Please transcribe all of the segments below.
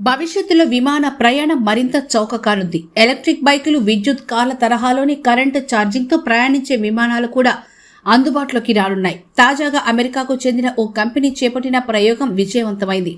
భవిష్యత్తులో విమాన ప్రయాణం మరింత చౌక కానుంది ఎలక్ట్రిక్ బైకులు విద్యుత్ కార్ల తరహాలోని కరెంటు ఛార్జింగ్తో ప్రయాణించే విమానాలు కూడా అందుబాటులోకి రానున్నాయి. తాజాగా అమెరికాకు చెందిన ఓ కంపెనీ చేపట్టిన ప్రయోగం విజయవంతమైంది.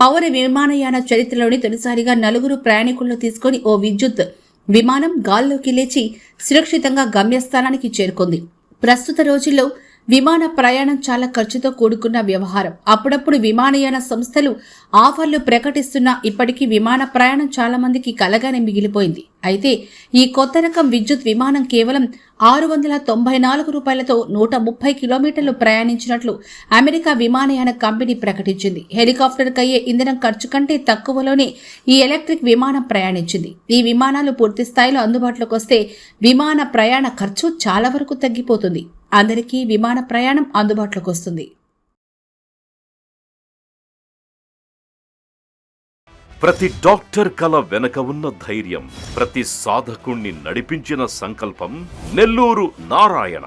పౌర విమానయాన చరిత్రలోని తొలిసారిగా నలుగురు ప్రయాణికులను తీసుకొని ఓ విద్యుత్ విమానం గాల్లోకి లేచి సురక్షితంగా గమ్యస్థానానికి చేరుకుంది. ప్రస్తుత రోజుల్లో విమాన ప్రయాణం చాలా ఖర్చుతో కూడుకున్న వ్యవహారం. అప్పుడప్పుడు విమానయాన సంస్థలు ఆఫర్లు ప్రకటిస్తున్నా ఇప్పటికీ విమాన ప్రయాణం చాలా మందికి కలగానే మిగిలిపోయింది. అయితే ఈ కొత్త రకం విద్యుత్ విమానం కేవలం ఆరు వందల తొంభై నాలుగు రూపాయలతో నూట ముప్పై కిలోమీటర్లు ప్రయాణించినట్లు అమెరికా విమానయాన కంపెనీ ప్రకటించింది. హెలికాప్టర్కి అయ్యే ఇంధనం ఖర్చు కంటే తక్కువలోనే ఈ ఎలక్ట్రిక్ విమానం ప్రయాణించింది. ఈ విమానాలు పూర్తి స్థాయిలో అందుబాటులోకి వస్తే విమాన ప్రయాణ ఖర్చు చాలా వరకు తగ్గిపోతుంది. అందరికీ విమాన ప్రయాణం అందుబాటులోకి వస్తుంది. ప్రతి డాక్టర్ కల వెనక ఉన్న ధైర్యం ప్రతి సాధకుణ్ణి నడిపించిన సంకల్పం Nellore Narayana.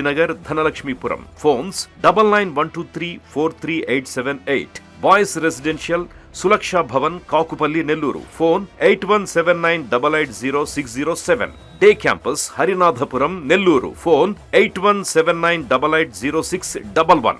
Nagar Dhanalakshmipuram. Phones double nine one two three four three eight seven eight. Boys residential Sulaksha Bhavan Kakupalli Nellore. Phone eight one seven nine double eight zero six zero seven. Day campus Harinathapuram Nellore. Phone eight one seven nine double eight zero six double one.